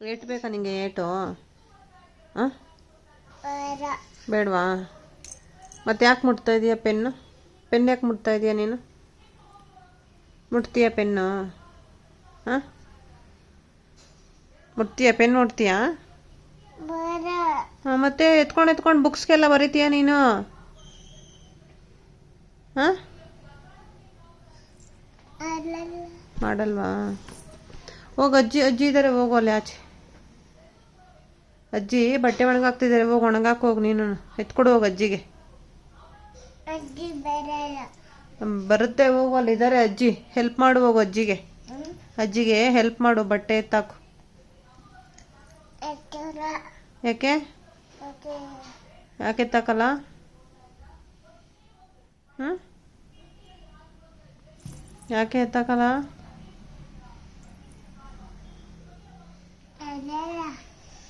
ಏಟು ಬೇಕಾ ನಿಂಗೆ ಏಟು? ಹಾಂ ಬೇಡವಾ? ಮತ್ತೆ ಯಾಕೆ ಮುಟ್ತಾ ಇದೀಯ ಪೆನ್ನು? ಪೆನ್ ಯಾಕೆ ಮುಟ್ತಾ ಇದೀಯ ನೀನು? ಮುಟ್ತೀಯ ಪೆನ್ನು? ಹಾಂ ಮುಟ್ತೀಯ? ಪೆನ್ ಮುಟ್ತೀಯಾ? ಹಾಂ ಮತ್ತೆ ಎತ್ಕೊಂಡು ಎತ್ಕೊಂಡು ಬುಕ್ಸ್ಗೆಲ್ಲ ಬರೀತೀಯ ನೀನು? ಹಾಂ ಮಾಡಲ್ವಾ? ಹೋಗು ಅಜ್ಜಿ ಅಜ್ಜಿ ಇದ್ದಾರೆ ಹೋಗೋಲ್ಲ ಆಚೆ. ಅಜ್ಜಿ ಬಟ್ಟೆ ಒಣಗಾಕ್ತಿದ್ದಾರೆ ಹೋಗಿ ಒಣಗಾಕ್ ಹೋಗಿ ನೀನು. ಎತ್ಕೊಡು ಹೋಗು ಅಜ್ಜಿಗೆ. ಬರುತ್ತೆ ಹೋಗು ಅಲ್ಲಿ ಇದ್ದಾರೆ ಅಜ್ಜಿ. ಹೆಲ್ಪ್ ಮಾಡು ಹೋಗು ಅಜ್ಜಿಗೆ. ಅಜ್ಜಿಗೆ ಹೆಲ್ಪ್ ಮಾಡು ಬಟ್ಟೆ ಎತ್ತಾಕು. ಯಾಕೆ? ಯಾಕೆ? ಎತ್ತಾಕಲ್ಲ? ಹ್ಞೂ ಯಾಕೆ ಎತ್ತಾಕಲ್ಲ?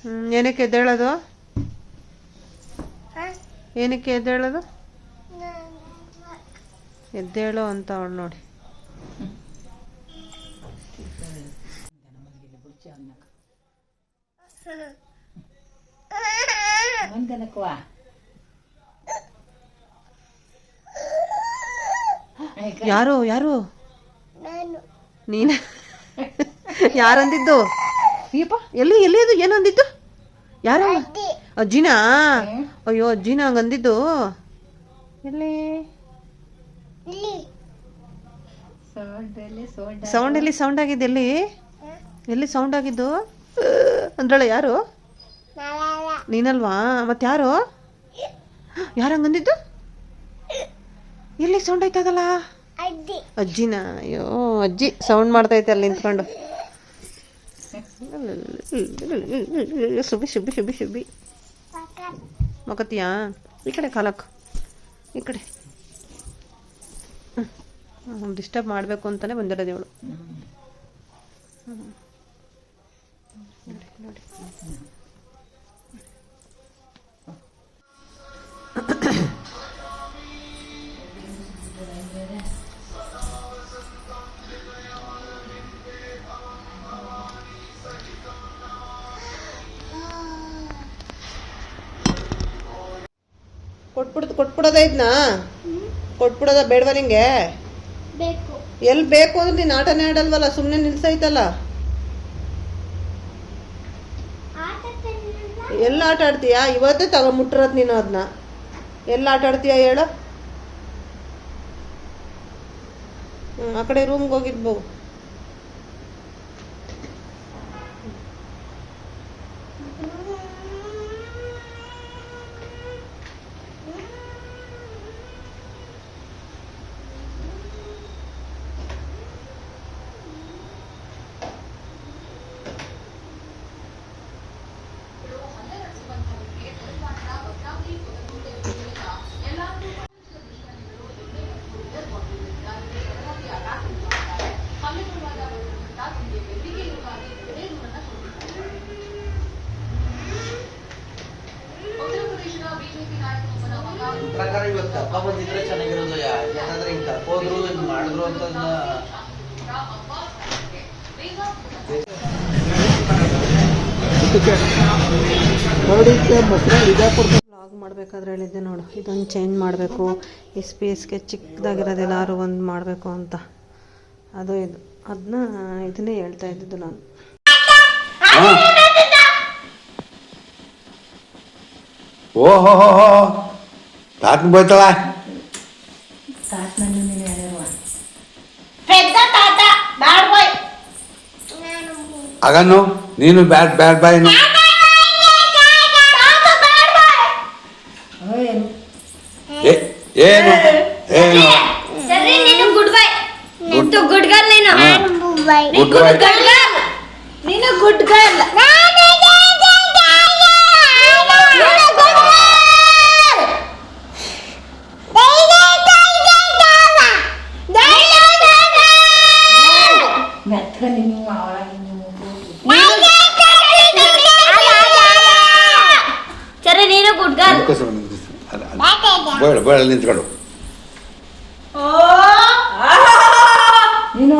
ಏನಕ್ಕೆ ಎದ್ದೇಳೋದು? ಏನಕ್ಕೆ ಎದ್ದೇಳೋದು? ಎದ್ದೇಳು ಅಂತ ಅವಳು ನೋಡಿ. ಯಾರು ಯಾರು? ನೀನ. ಯಾರಂದಿದ್ದು? ಎಲ್ಲಿ ಎಲ್ಲಿ ಅದು ಏನಂದಿದ್ದು? ಯಾರು? ಅಜ್ಜಿನಾ ಅಯ್ಯೋ ಅಜ್ಜಿನ ಹಂಗಂದಿದ್ದು ಎಲ್ಲಿ? ಸೋಡ ಸೌಂಡ್ ಎಲ್ಲಿ ಸೌಂಡ್ ಆಗಿದ್ದು ಎಲ್ಲಿ? ಎಲ್ಲಿ ಸೌಂಡ್ ಆಗಿದ್ದು? ಅಂದ್ರಳ ಯಾರು? ನೀನಲ್ವಾ? ಮತ್ತೆ ಯಾರು? ಯಾರು ಹಂಗಂದಿದ್ದು? ಎಲ್ಲಿ ಸೌಂಡ್ ಆಯ್ತದಲ್ಲ? ಅಜ್ಜಿನ? ಅಯ್ಯೋ ಅಜ್ಜಿ ಸೌಂಡ್ ಮಾಡ್ತೈತೆ ಅಲ್ಲಿ ನಿಂತ್ಕೊಂಡು. ಶುಭಿ ಸುಬಿ ಸುಬಿ ಸುಬಿ ಮಗತಿಯಾ? ಈ ಕಡೆ ಕಾಲಕ್ಕೆ ಈ ಕಡೆ. ಡಿಸ್ಟರ್ಬ್ ಮಾಡಬೇಕು ಅಂತಲೇ ಬಂದಿರೋದು ಇವಳು. ಕೊಟ್ಬಿಡ್ದು ಕೊಟ್ಬಿಡೋದ ಇದನ್ನ ಕೊಟ್ಬಿಡೋದ ಬೇಡವಾ ನಿಂಗೆ? ಎಲ್ಲಿ ಬೇಕು ಅಂದ್ರೆ ನೀನು ಆಟನೇ ಆಡಲ್ವಲ್ಲ ಸುಮ್ಮನೆ ನಿಲ್ಸೈತಲ್ಲ? ಎಲ್ಲ ಆಟ ಆಡ್ತೀಯಾ? ಇವತ್ತೇ ಮುಟ್ಟಿರೋದು ನೀನು ಅದನ್ನ ಎಲ್ಲ ಆಟ ಆಡ್ತೀಯಾ ಹೇಳು. ಹ್ಮ್, ಆ ಕಡೆ ರೂಮ್ಗೆ ಹೋಗಿದ್ಬೋ ಹಿಂಗ್ ಬ್ಲಾಗ್ ಮಾಡಬೇಕಾದ್ರೆ ಹೇಳಿದ್ದೆ ನೋಡು ಇದೊಂದು ಚೇಂಜ್ ಮಾಡಬೇಕು. ಈ ಸ್ಪೇಸ್ಗೆ ಎಲ್ಲರೂ ಒಂದು ಮಾಡಬೇಕು ಅಂತ. ಅದು ಇದು. ಅದನ್ನ ಇದನ್ನೇ ಹೇಳ್ತಾ ಇದ್ದಿದ್ದು ನಾನು. ಓಹೋ ಹೋ ಹೋ ಆಗನು ನೀನು ಬ್ಯಾಡ್ ಬ್ಯಾಡ್ ಬಾಯ್ ಏನು? ಏನು? ಗುಡ್ ಗುಡ್ ಗರ್ಲ್ అందుకోసం బోయడు బోయడు నించుకోడు నేను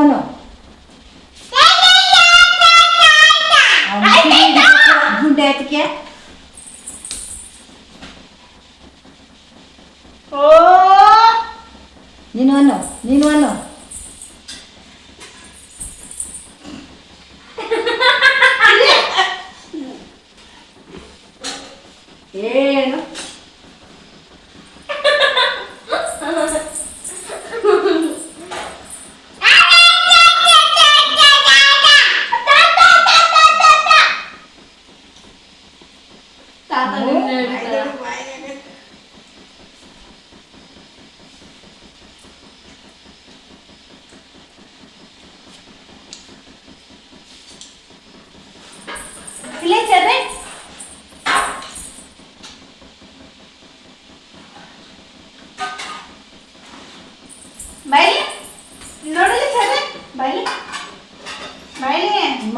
గుండెతికే నేను అన్నావు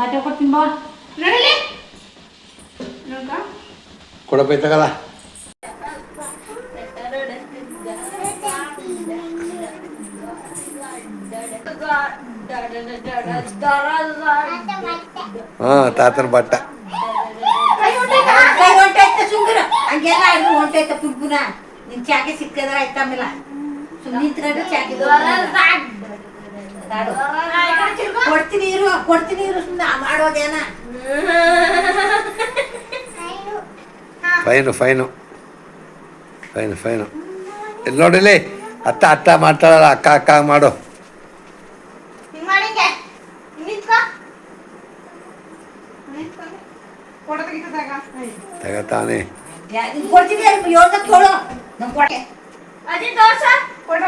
ಮತ್ತೆ ಕೊಡ್ತೀನಿ ಬಾ. ನೋಡಲಿ ನೋಡ್ಕ. ಕೊಡಪ್ಪ ತಗಲ್ಲ ಹಾಂ ತಾತನ ಬಟ್ಟ. ಕೈ ಹೊಂಟೈತೆ? ಸುಂದರ ಹಂಗೆಲ್ಲ ಆದ್ರೂ ಹೊಂಟೈತೆ ಪುಲ್ಪುನ ನಿನ್ ಚಾಕೆ ಸಿಕ್ಕದ್ರ ಆಯ್ತಾಮಿಲ್ಲ ಸುಮ್ಮನೆ ಚಾಕೆ ತಾಡು. ಕೊಡ್ತೀನಿ ಇರು ಕೊಡ್ತೀನಿ ಇರು ಸುಮ್ಮನೆ ಮಾಡೋದೇನ ಫೈನು ಫೈನು. Fine fine. ಇಲ್ಲಿ ನೋಡಿಲಿ ಅತ್ತ ಅತ್ತ ಮಾಡ್ತಾಳಲ್ಲ ಅಕ್ಕ ಅಕ್ಕ ಮಾಡು. ತಗತಾನೆ ಕೊಡ್ತೀನಿ ಯೋಗ ತೋಳು ನಮ್ಮ ಕೊಟ್ಟೆ ಅದೇ ತೋರ್ಸ ಫೋಟೋ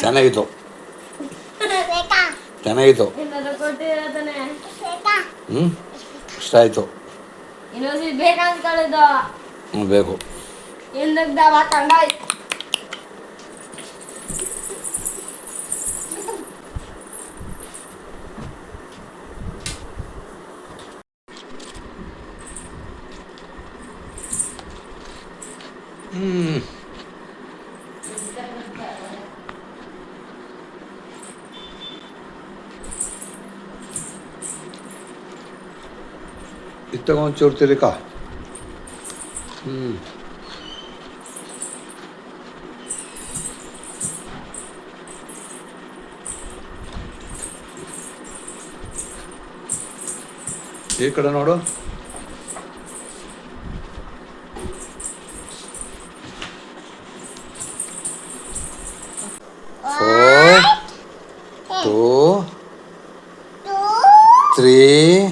ಚೆನ್ನಾಗಿತ್ತು. ಬೇಕಾ ಚೆನ್ನಾಗಿತ್ತು. ಹ್ಞೂ ಇಷ್ಟ ಆಯಿತು. ಇನ್ನೊಂದು ಬೇಕು. ಬೇಕು ಇದು ತಗೊಂಡು ಚೂರು ತಿರುಕ ಹ್ಞೂ ಈ ಕಡೆ ನೋಡು ಫೋರ್ ಟೂ ತ್ರೀ ಫೋರ್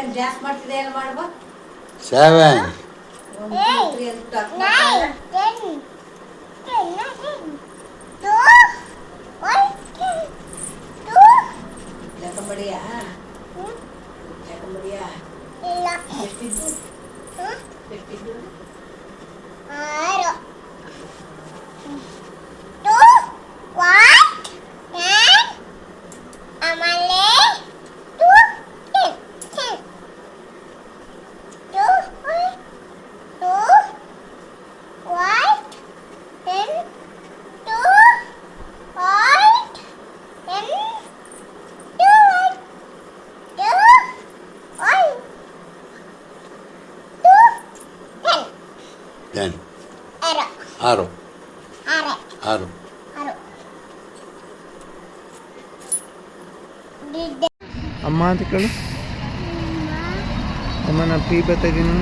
ಅಂತ talk ಮಾಡ್ತಾರೆ. ಲೆಕ್ಕಂಬಡಿಯಾ ಲೆಕ್ಕಂಬಡಿಯಾ ಎಷ್ಟಿದ್ದು? ಎಷ್ಟಿದ್ದು? ಆಮೇಲೆ then arrow arrow arrow arrow ಅಮ್ಮ ಅಂತ ಕೇಳು ಅಮ್ಮ ನಾನು ಪಿ ಬತ್ತಾ ಇದ್ದೀನಿ